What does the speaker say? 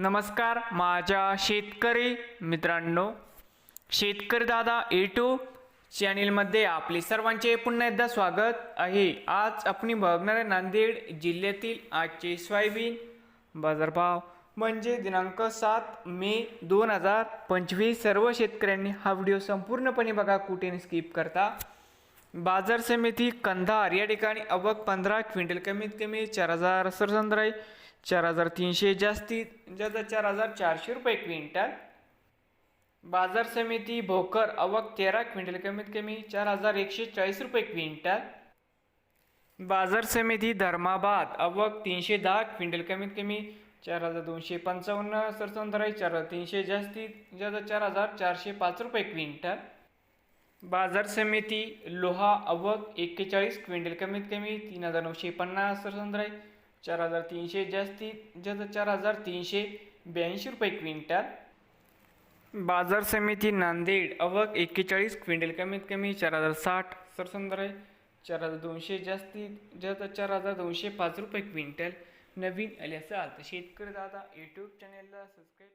नमस्कार माझ्या शेतकरी मित्रांनो. शेतकरी दादा यूट्यूब चॅनेलमध्ये आपले सर्वांचे पुन्हा एकदा स्वागत आहे. आज आपण बघणार आहे नांदेड जिल्ह्यातील आजचे सोयाबीन बाजारभाव म्हणजे दिनांक सात मे दोन हजार पंचवीस. सर्व शेतकऱ्यांनी हा व्हिडिओ संपूर्णपणे बघा कुठे स्किप करता. बाजार समिती कंधार या ठिकाणी अवघ पंधरा क्विंटल कमीत कमी चार हजार सरसंद्राई चार हजार तीनशे जास्तीत ज्याचा चार हजार चारशे रुपये क्विंटल. बाजार समिती भोकर अवक तेरा क्विंटल कमीत कमी चार हजार एकशे चाळीस रुपये क्विंटल. बाजार समिती धर्माबाद अवक तीनशे दहा क्विंटल कमीत कमी चार हजार दोनशे पंचावन्न सरसंधराई चार हजार तीनशे जास्तीत जास्त चार हजार चारशे पाच रुपये क्विंटल. बाजार समिती लोहा अवक एक्केचाळीस क्विंटल कमीत कमी तीन हजार नऊशे पन्नास सरसंधराई चार हजार तीनशे जास्तीत जास्त चार हजार तीनशे ब्याऐंशी रुपये क्विंटल. बाजार समिती नांदेड अवक एक्केचाळीस क्विंटल कमीत कमी चार हजार साठ सरसंद्र आहे चार हजार दोनशे जास्तीत जास्त चार हजार दोनशे पाच रुपये क्विंटल. नवीन आले असाल तर शेतकरी दादा यूट्यूब चॅनेलला सबस्क्राईब